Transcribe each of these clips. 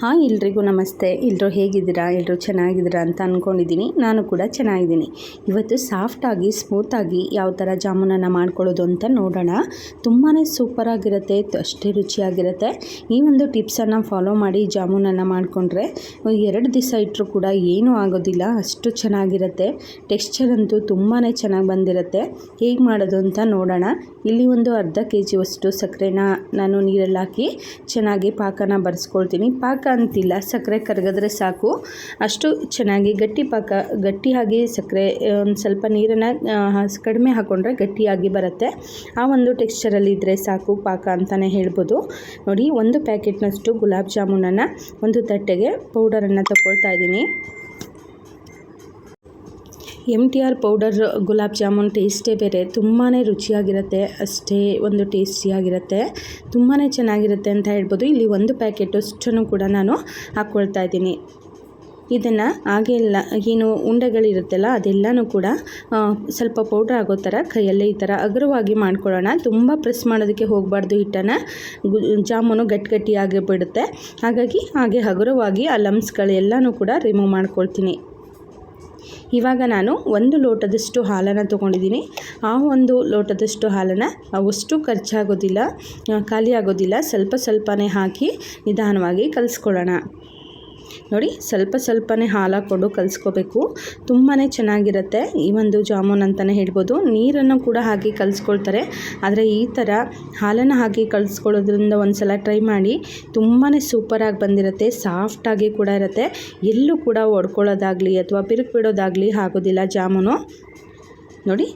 Hi ಎಲ್ರಿಗೂ ನಮಸ್ತೆ. ಎಲ್ಲರೂ ಹೇಗಿದ್ದೀರಾ? ಎಲ್ಲರೂ ಚೆನ್ನಾಗಿದ್ದೀರಾ ಅಂತ ಅಂದ್ಕೊಂಡಿದ್ದೀನಿ ನಾನು ಕೂಡ ಚೆನ್ನಾಗಿದ್ದೀನಿ. ಇವತ್ತು ಸಾಫ್ಟಾಗಿ ಸ್ಮೂತಾಗಿ ಯಾವ ಥರ ಜಾಮೂನನ್ನು ಮಾಡ್ಕೊಳ್ಳೋದು ಅಂತ ನೋಡೋಣ. ತುಂಬಾ ಸೂಪರಾಗಿರುತ್ತೆ ಅಷ್ಟೇ ರುಚಿಯಾಗಿರುತ್ತೆ. ಈ ಒಂದು ಟಿಪ್ಸನ್ನು ಫಾಲೋ ಮಾಡಿ ಜಾಮೂನನ್ನು ಮಾಡಿಕೊಂಡ್ರೆ ಎರಡು ದಿವಸ ಇಟ್ಟರೂ ಕೂಡ ಏನೂ ಆಗೋದಿಲ್ಲ, ಅಷ್ಟು ಚೆನ್ನಾಗಿರುತ್ತೆ. ಟೆಕ್ಸ್ಚರ್ ಅಂತೂ ತುಂಬಾ ಚೆನ್ನಾಗಿ ಬಂದಿರುತ್ತೆ. ಹೇಗೆ ಮಾಡೋದು ಅಂತ ನೋಡೋಣ. ಇಲ್ಲಿ ಒಂದು ಅರ್ಧ ಕೆ ಜಿಯಷ್ಟು ಸಕ್ಕರೆನ ನಾನು ನೀರಲ್ಲಿ ಹಾಕಿ ಚೆನ್ನಾಗಿ ಪಾಕನ ಬರೆಸ್ಕೊಳ್ತೀನಿ. ಪಾಕ ಅಂತಿಲ್ಲ ಸಕ್ಕರೆ ಕರಗಿದ್ರೆ ಸಾಕು. ಅಷ್ಟು ಚೆನ್ನಾಗಿ ಗಟ್ಟಿ ಪಾಕ, ಗಟ್ಟಿಯಾಗಿ ಸಕ್ಕರೆ ಒಂದು ಸ್ವಲ್ಪ ನೀರನ್ನು ಕಡಿಮೆ ಹಾಕ್ಕೊಂಡ್ರೆ ಗಟ್ಟಿಯಾಗಿ ಬರುತ್ತೆ. ಆ ಒಂದು ಟೆಕ್ಸ್ಚರಲ್ಲಿ ಇದ್ದರೆ ಸಾಕು ಪಾಕ ಅಂತಲೇ ಹೇಳ್ಬೋದು. ನೋಡಿ, ಒಂದು ಪ್ಯಾಕೆಟ್ನಷ್ಟು ಗುಲಾಬ್ ಜಾಮೂನನ್ನು ಒಂದು ತಟ್ಟೆಗೆ ಪೌಡರನ್ನು ತಗೊಳ್ತಾ ಇದ್ದೀನಿ. M T R powder gulab jamun ಟೇಸ್ಟೇ ಬೇರೆ. ತುಂಬಾ ರುಚಿಯಾಗಿರುತ್ತೆ. ಅಷ್ಟೇ ಒಂದು ಟೇಸ್ಟಿಯಾಗಿರುತ್ತೆ ತುಂಬಾ ಚೆನ್ನಾಗಿರುತ್ತೆ ಅಂತ ಹೇಳ್ಬೋದು. ಇಲ್ಲಿ ಒಂದು ಪ್ಯಾಕೆಟ್ ಅಷ್ಟನ್ನು ಕೂಡ ನಾನು ಹಾಕ್ಕೊಳ್ತಾ ಇದ್ದೀನಿ. ಇದನ್ನು ಹಾಗೆ ಎಲ್ಲ ಏನು ಉಂಡೆಗಳಿರುತ್ತಲ್ಲ, ಅದೆಲ್ಲನೂ ಕೂಡ ಸ್ವಲ್ಪ ಪೌಡ್ರ್ ಆಗೋ ಥರ ಕೈಯಲ್ಲೇ ಈ ಥರ ಅಗ್ರವಾಗಿ ಮಾಡ್ಕೊಳ್ಳೋಣ. ತುಂಬ ಪ್ರೆಸ್ ಮಾಡೋದಕ್ಕೆ ಹೋಗಬಾರ್ದು ಹಿಟ್ಟನ್ನು. ಜಾಮೂನು ಗಟ್ಟಿಗಟ್ಟಿಯಾಗಿ ಬಿಡುತ್ತೆ ಹಾಗಾಗಿ ಹಾಗೆ ಹಗುರವಾಗಿ ಆ ಲಮ್ಸ್ಗಳೆಲ್ಲನೂ ಕೂಡ ರಿಮೂವ್ ಮಾಡ್ಕೊಳ್ತೀನಿ. ಇವಾಗ ನಾನು ಒಂದು ಲೋಟದಷ್ಟು ಹಾಲನ್ನು ತೊಗೊಂಡಿದ್ದೀನಿ. ಆ ಒಂದು ಲೋಟದಷ್ಟು ಹಾಲನ್ನು ಅವಷ್ಟು ಖರ್ಚಾಗೋದಿಲ್ಲ ಖಾಲಿ ಆಗೋದಿಲ್ಲ ಸ್ವಲ್ಪ ಸ್ವಲ್ಪನೇ ಹಾಕಿ ನಿಧಾನವಾಗಿ ಕಲಿಸ್ಕೊಳ್ಳೋಣ. ನೋಡಿ, ಸ್ವಲ್ಪ ಸ್ವಲ್ಪನೇ ಹಾಲು ಹಾಕ್ಕೊಂಡು ಕಲಿಸ್ಕೋಬೇಕು. ತುಂಬಾ ಚೆನ್ನಾಗಿರುತ್ತೆ ಈ ಒಂದು ಜಾಮೂನ್ ಅಂತಲೇ ಹೇಳ್ಬೋದು. ನೀರನ್ನು ಕೂಡ ಹಾಕಿ ಕಲಿಸ್ಕೊಳ್ತಾರೆ. ಆದರೆ ಈ ಥರ ಹಾಲನ್ನು ಹಾಕಿ ಕಲಿಸ್ಕೊಳ್ಳೋದ್ರಿಂದ ಒಂದು ಸಲ ಟ್ರೈ ಮಾಡಿ ತುಂಬಾ ಸೂಪರಾಗಿ ಬಂದಿರುತ್ತೆ ಸಾಫ್ಟಾಗಿ ಕೂಡ ಇರುತ್ತೆ. ಎಲ್ಲೂ ಕೂಡ ಒಡ್ಕೊಳ್ಳೋದಾಗಲಿ ಅಥವಾ ಬಿರುಕು ಬಿಡೋದಾಗಲಿ ಆಗೋದಿಲ್ಲ ಜಾಮೂನು. ನೋಡಿ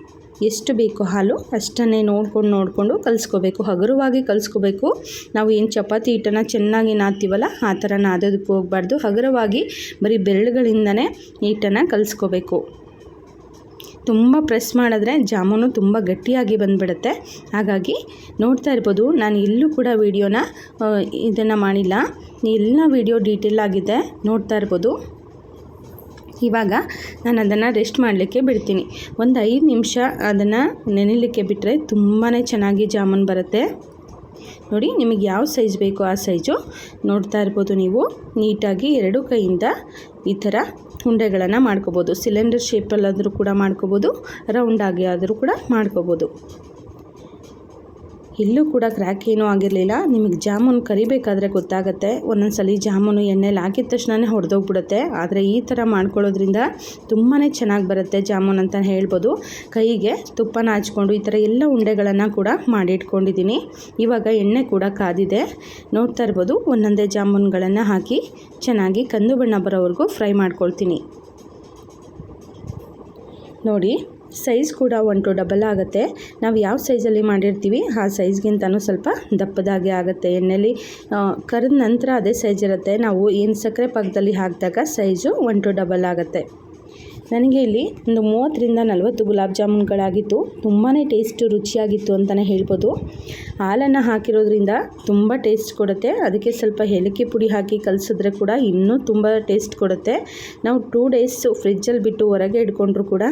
ಎಷ್ಟು ಬೇಕು ಹಾಲು ಅಷ್ಟನ್ನೇ ನೋಡ್ಕೊಂಡು ನೋಡಿಕೊಂಡು ಕಲಿಸ್ಕೋಬೇಕು. ಹಗುರವಾಗಿ ಕಲಿಸ್ಕೋಬೇಕು. ನಾವು ಏನು ಚಪಾತಿ ಹಿಟ್ಟನ್ನು ಚೆನ್ನಾಗಿ ನಾದ್ತೀವಲ್ಲ ಆ ಥರ ನಾದೋದಕ್ಕೆ ಹೋಗಬಾರ್ದು. ಹಗುರವಾಗಿ ಬರೀ ಬೆರಳುಗಳಿಂದನೇ ಹಿಟ್ಟನ್ನು ಕಲಿಸ್ಕೋಬೇಕು. ತುಂಬ ಪ್ರೆಸ್ ಮಾಡಿದ್ರೆ ಜಾಮೂನು ತುಂಬ ಗಟ್ಟಿಯಾಗಿ ಬಂದುಬಿಡುತ್ತೆ. ಹಾಗಾಗಿ ನೋಡ್ತಾ ಇರ್ಬೋದು, ನಾನು ಎಲ್ಲೂ ಕೂಡ ವೀಡಿಯೋನ ಇದನ್ನು ಮಾಡಿಲ್ಲ. ಎಲ್ಲ ವೀಡಿಯೋ ಡೀಟೇಲ್ ಆಗಿದೆ. ನೋಡ್ತಾ ಇರ್ಬೋದು. ಇವಾಗ ನಾನು ಅದನ್ನು ರೆಸ್ಟ್ ಮಾಡಲಿಕ್ಕೆ ಬಿಡ್ತೀನಿ. ಒಂದು ಐದು ನಿಮಿಷ ಅದನ್ನು ನೆನೆಯಲಿಕ್ಕೆ ಬಿಟ್ಟರೆ ತುಂಬಾ ಚೆನ್ನಾಗಿ ಜಾಮೂನ್ ಬರುತ್ತೆ. ನೋಡಿ, ನಿಮಗೆ ಯಾವ ಸೈಜ್ ಬೇಕೋ ಆ ಸೈಜು ನೋಡ್ತಾ ಇರ್ಬೋದು ನೀವು. ನೀಟಾಗಿ ಎರಡು ಕೈಯಿಂದ ಈ ಥರ ಉಂಡೆಗಳನ್ನು ಮಾಡ್ಕೋಬೋದು. ಸಿಲಿಂಡರ್ ಶೇಪಲ್ಲಾದರೂ ಕೂಡ ಮಾಡ್ಕೋಬೋದು, ರೌಂಡಾಗಿ ಆದರೂ ಕೂಡ ಮಾಡ್ಕೋಬೋದು. ಎಲ್ಲೂ ಕೂಡ ಕ್ರ್ಯಾಕ್ ಏನೂ ಆಗಿರಲಿಲ್ಲ. ನಿಮಗೆ ಜಾಮೂನ್ ಕರಿಬೇಕಾದ್ರೆ ಗೊತ್ತಾಗುತ್ತೆ. ಒಂದೊಂದು ಸಲ ಜಾಮೂನು ಎಣ್ಣೆಲಿ ಹಾಕಿದ ತಕ್ಷಣವೇ ಹೊಡೆದೋಗ್ಬಿಡುತ್ತೆ. ಆದರೆ ಈ ಥರ ಮಾಡ್ಕೊಳ್ಳೋದ್ರಿಂದ ತುಂಬಾ ಚೆನ್ನಾಗಿ ಬರುತ್ತೆ ಜಾಮೂನ್ ಅಂತ ಹೇಳ್ಬೋದು. ಕೈಗೆ ತುಪ್ಪನ ಹಚ್ಕೊಂಡು ಈ ಥರ ಎಲ್ಲ ಉಂಡೆಗಳನ್ನು ಕೂಡ ಮಾಡಿಟ್ಕೊಂಡಿದ್ದೀನಿ. ಇವಾಗ ಎಣ್ಣೆ ಕೂಡ ಕಾದಿದೆ. ನೋಡ್ತಾ ಇರ್ಬೋದು, ಒಂದೊಂದೇ ಜಾಮೂನ್ಗಳನ್ನು ಹಾಕಿ ಚೆನ್ನಾಗಿ ಕಂದು ಬಣ್ಣ ಬರೋವರೆಗೂ ಫ್ರೈ ಮಾಡ್ಕೊಳ್ತೀನಿ. ನೋಡಿ ಸೈಜ್ ಕೂಡ ಒನ್ ಟು ಡಬಲ್ ಆಗುತ್ತೆ. ನಾವು ಯಾವ ಸೈಜಲ್ಲಿ ಮಾಡಿರ್ತೀವಿ, ಆ ಸೈಜ್ಗಿಂತನೂ ಸ್ವಲ್ಪ ದಪ್ಪದಾಗೆ ಆಗುತ್ತೆ. ಎಣ್ಣೆಲಿ ಕರೆದ ನಂತರ ಅದೇ ಸೈಜ್ ಇರುತ್ತೆ. ನಾವು ಏನು ಸಕ್ಕರೆ ಪಾಕದಲ್ಲಿ ಹಾಕಿದಾಗ ಸೈಜು ಒನ್ ಟು ಡಬಲ್ ಆಗುತ್ತೆ. ನನಗೆ ಇಲ್ಲಿ ಒಂದು ಮೂವತ್ತರಿಂದ ನಲವತ್ತು ಗುಲಾಬ್ ಜಾಮೂನ್ಗಳಾಗಿತ್ತು. ತುಂಬಾ ಟೇಸ್ಟ್ ರುಚಿಯಾಗಿತ್ತು ಅಂತಲೇ ಹೇಳ್ಬೋದು. ಹಾಲನ್ನು ಹಾಕಿರೋದ್ರಿಂದ ತುಂಬ ಟೇಸ್ಟ್ ಕೊಡುತ್ತೆ. ಅದಕ್ಕೆ ಸ್ವಲ್ಪ ಏಲಕ್ಕಿ ಪುಡಿ ಹಾಕಿ ಕಲಸಿದ್ರೆ ಕೂಡ ಇನ್ನೂ ತುಂಬ ಟೇಸ್ಟ್ ಕೊಡುತ್ತೆ. ನಾವು ಟೂ ಡೇಸ್ ಫ್ರಿಜ್ಜಲ್ಲಿ ಬಿಟ್ಟು ಹೊರಗೆ ಇಟ್ಕೊಂಡ್ರೂ ಕೂಡ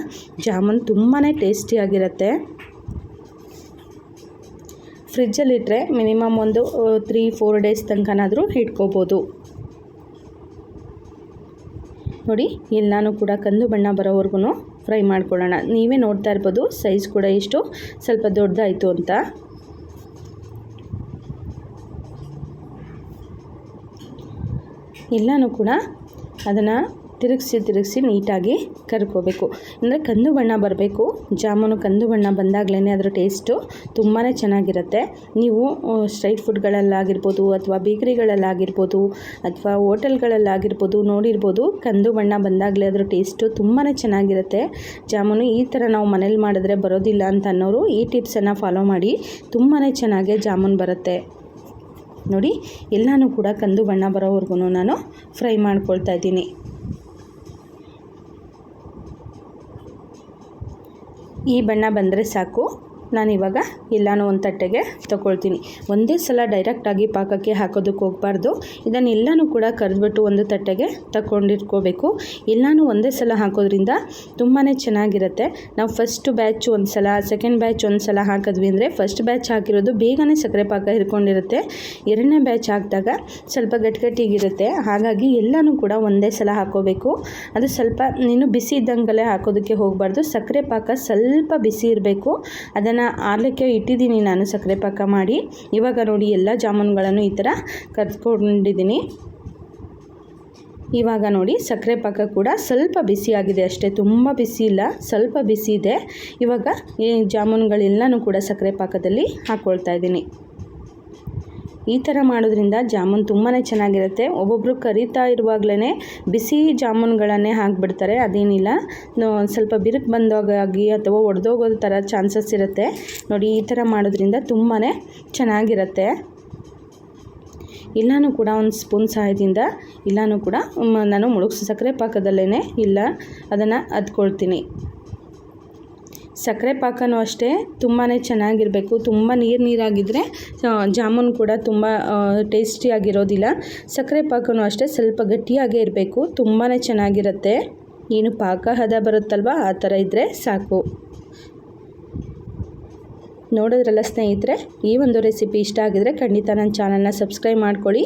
ಜಾಮೂನ್ ತುಂಬಾ ಟೇಸ್ಟಿಯಾಗಿರುತ್ತೆ ಫ್ರಿಜ್ಜಲ್ಲಿಟ್ಟರೆ ಮಿನಿಮಮ್ ಒಂದು ತ್ರೀ ಫೋರ್ ಡೇಸ್ ತನಕನಾದರೂ ಇಟ್ಕೋಬೋದು. ನೋಡಿ ಎಲ್ಲನೂ ಕೂಡ ಕಂದು ಬಣ್ಣ ಬರೋವರೆಗೂ ಫ್ರೈ ಮಾಡ್ಕೊಳ್ಳೋಣ. ನೀವೇ ನೋಡ್ತಾ ಇರ್ಬೋದು, ಸೈಜ್ ಕೂಡ ಇಷ್ಟು. ಸ್ವಲ್ಪ ದೊಡ್ಡದಾಯಿತು ಅಂತ. ಎಲ್ಲನೂ ಕೂಡ ಅದನ್ನು ತಿರುಗಿಸಿ ತಿರುಗಿಸಿ ನೀಟಾಗಿ ಕರ್ಕೋಬೇಕು. ಅಂದರೆ ಕಂದು ಬಣ್ಣ ಬರಬೇಕು. ಜಾಮೂನು ಕಂದು ಬಣ್ಣ ಬಂದಾಗಲೇ ಅದರ ಟೇಸ್ಟು ತುಂಬಾ ಚೆನ್ನಾಗಿರುತ್ತೆ. ನೀವು ಸ್ಟ್ರೈಟ್ ಫುಡ್ಗಳಲ್ಲಾಗಿರ್ಬೋದು ಅಥವಾ ಬೇಕ್ರಿಗಳಲ್ಲಾಗಿರ್ಬೋದು ಅಥವಾ ಹೋಟೆಲ್ಗಳಲ್ಲಾಗಿರ್ಬೋದು ನೋಡಿರ್ಬೋದು ಕಂದು ಬಣ್ಣ ಬಂದಾಗಲೇ ಅದರ ಟೇಸ್ಟು ತುಂಬಾ ಚೆನ್ನಾಗಿರುತ್ತೆ. ಜಾಮೂನು ಈ ಥರ ನಾವು ಮನೇಲಿ ಮಾಡಿದ್ರೆ ಬರೋದಿಲ್ಲ ಅಂತ ಅನ್ನೋರು ಈ ಟಿಪ್ಸನ್ನು ಫಾಲೋ ಮಾಡಿ ತುಂಬಾ ಚೆನ್ನಾಗಿ ಜಾಮೂನ್ ಬರುತ್ತೆ. ನೋಡಿ, ಎಲ್ಲನೂ ಕೂಡ ಕಂದು ಬಣ್ಣ ಬರೋವರೆಗೂ ನಾನು ಫ್ರೈ ಮಾಡ್ಕೊಳ್ತಾ ಇದ್ದೀನಿ. ಈ ಬಣ್ಣ ಬಂದರೆ ಸಾಕು. ನಾನಿವಾಗ ಎಲ್ಲನೂ ಒಂದು ತಟ್ಟೆಗೆ ತಗೊಳ್ತೀನಿ. ಒಂದೇ ಸಲ ಡೈರೆಕ್ಟಾಗಿ ಪಾಕಕ್ಕೆ ಹಾಕೋದಕ್ಕೆ ಹೋಗಬಾರ್ದು. ಇದನ್ನೆಲ್ಲನೂ ಕೂಡ ಕರೆದ್ಬಿಟ್ಟು ಒಂದು ತಟ್ಟೆಗೆ ತಗೊಂಡಿಟ್ಕೋಬೇಕು ಎಲ್ಲನೂ ಒಂದೇ ಸಲ ಹಾಕೋದ್ರಿಂದ ತುಂಬಾ ಚೆನ್ನಾಗಿರುತ್ತೆ. ನಾವು ಫಸ್ಟ್ ಬ್ಯಾಚ್ ಒಂದು ಸಲ ಸೆಕೆಂಡ್ ಬ್ಯಾಚ್ ಒಂದು ಸಲ ಹಾಕಿದ್ವಿ ಅಂದರೆ ಫಸ್ಟ್ ಬ್ಯಾಚ್ ಹಾಕಿರೋದು ಬೇಗನೆ ಸಕ್ಕರೆ ಪಾಕ ಹಿಡ್ಕೊಂಡಿರುತ್ತೆ. ಎರಡನೇ ಬ್ಯಾಚ್ ಹಾಕಿದಾಗ ಸ್ವಲ್ಪ ಗಟ್ಟಿಗಟ್ಟಿಗಿರುತ್ತೆ ಹಾಗಾಗಿ ಎಲ್ಲನೂ ಕೂಡ ಒಂದೇ ಸಲ ಹಾಕೋಬೇಕು. ಅದು ಸ್ವಲ್ಪ ನೀನು ಬಿಸಿ ಇದ್ದಂಗಲೇ ಹಾಕೋದಕ್ಕೆ ಹೋಗಬಾರ್ದು. ಸಕ್ಕರೆ ಪಾಕ ಸ್ವಲ್ಪ ಬಿಸಿ ಇರಬೇಕು. ಅದನ್ನು ಆರ್ಲಿಕ್ಕೆ ಇಟ್ಟಿದ್ದೀನಿ ನಾನು ಸಕ್ಕರೆ ಪಾಕ ಮಾಡಿ. ಇವಾಗ ನೋಡಿ ಎಲ್ಲ ಜಾಮೂನುಗಳನ್ನು ಈ ಥರ ಕರ್ತ್ಕೊಂಡಿದ್ದೀನಿ ಇವಾಗ ನೋಡಿ ಸಕ್ಕರೆ ಪಾಕ ಕೂಡ ಸ್ವಲ್ಪ ಬಿಸಿಯಾಗಿದೆ ಅಷ್ಟೇ, ತುಂಬ ಬಿಸಿ ಇಲ್ಲ, ಸ್ವಲ್ಪ ಬಿಸಿ ಇದೆ. ಇವಾಗ ಈ ಜಾಮೂನುಗಳೆಲ್ಲನೂ ಕೂಡ ಸಕ್ಕರೆ ಪಾಕದಲ್ಲಿ ಹಾಕ್ಕೊಳ್ತಾ ಇದ್ದೀನಿ. ಈ ಥರ ಮಾಡೋದ್ರಿಂದ ಜಾಮೂನ್ ತುಂಬಾ ಚೆನ್ನಾಗಿರುತ್ತೆ. ಒಬ್ಬೊಬ್ಬರು ಕರಿತಾ ಇರುವಾಗಲೇ ಬಿಸಿ ಜಾಮೂನ್ಗಳನ್ನೇ ಹಾಕ್ಬಿಡ್ತಾರೆ, ಅದೇನಿಲ್ಲ. ಸ್ವಲ್ಪ ಬಿರುಕು ಬಂದಾಗಿ ಅಥವಾ ಒಡೆದೋಗೋ ಥರ ಚಾನ್ಸಸ್ ಇರುತ್ತೆ. ನೋಡಿ, ಈ ಥರ ಮಾಡೋದ್ರಿಂದ ತುಂಬಾ ಚೆನ್ನಾಗಿರುತ್ತೆ. ಇಲ್ಲಾನು ಕೂಡ ಒಂದು ಸ್ಪೂನ್ ಸಹಾಯದಿಂದ, ಇಲ್ಲಾನು ಕೂಡ ನಾನು ಮುಳುಗಿಸೋ ಸಕ್ಕರೆ ಪಾಕದಲ್ಲೇ ಇಲ್ಲ. ಅದನ್ನು ಅದ್ಕೊಳ್ತೀನಿ. ಸಕ್ಕರೆ ಪಾಕನೂ ಅಷ್ಟೇ ತುಂಬಾ ಚೆನ್ನಾಗಿರಬೇಕು. ತುಂಬ ನೀರು ನೀರಾಗಿದ್ದರೆ ಜಾಮೂನ್ ಕೂಡ ತುಂಬ ಟೇಸ್ಟಿಯಾಗಿರೋದಿಲ್ಲ ಸಕ್ಕರೆ ಪಾಕನೂ ಅಷ್ಟೇ, ಸ್ವಲ್ಪ ಗಟ್ಟಿಯಾಗೇ ಇರಬೇಕು. ತುಂಬಾ ಚೆನ್ನಾಗಿರುತ್ತೆ. ಏನು ಪಾಕ ಹದ ಬರುತ್ತಲ್ವ? ಆ ಥರ ಇದ್ದರೆ ಸಾಕು. ನೋಡಿದ್ರಲ್ಲ ಸ್ನೇಹಿತರೆ, ಈ ಒಂದು ರೆಸಿಪಿ ಇಷ್ಟ ಆಗಿದರೆ ಖಂಡಿತ ನನ್ನ ಚಾನಲ್ನ ಸಬ್ಸ್ಕ್ರೈಬ್ ಮಾಡ್ಕೊಳ್ಳಿ.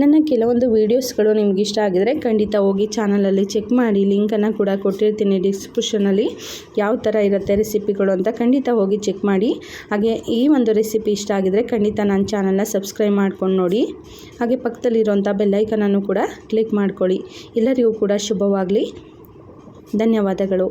ನನ್ನ ಕೆಲವೊಂದು ವೀಡಿಯೋಸ್ಗಳು ನಿಮ್ಗೆ ಇಷ್ಟ ಆಗಿದರೆ ಖಂಡಿತ ಹೋಗಿ ಚಾನಲಲ್ಲಿ ಚೆಕ್ ಮಾಡಿ, ಲಿಂಕನ್ನು ಕೂಡ ಕೊಟ್ಟಿರ್ತೀನಿ ಡಿಸ್ಕ್ರಿಪ್ಷನಲ್ಲಿ. ಯಾವ ಥರ ಇರುತ್ತೆ ರೆಸಿಪಿಗಳು ಅಂತ ಖಂಡಿತ ಹೋಗಿ ಚೆಕ್ ಮಾಡಿ. ಹಾಗೆ ಈ ಒಂದು ರೆಸಿಪಿ ಇಷ್ಟ ಆಗಿದರೆ ಖಂಡಿತ ನನ್ನ ಚಾನಲ್ನ ಸಬ್ಸ್ಕ್ರೈಬ್ ಮಾಡ್ಕೊಂಡು ನೋಡಿ. ಹಾಗೆ ಪಕ್ಕದಲ್ಲಿರುವಂಥ ಬೆಲ್ಲೈಕನನ್ನು ಕೂಡ ಕ್ಲಿಕ್ ಮಾಡ್ಕೊಳ್ಳಿ. ಎಲ್ಲರಿಗೂ ಕೂಡ ಶುಭವಾಗಲಿ. ಧನ್ಯವಾದಗಳು.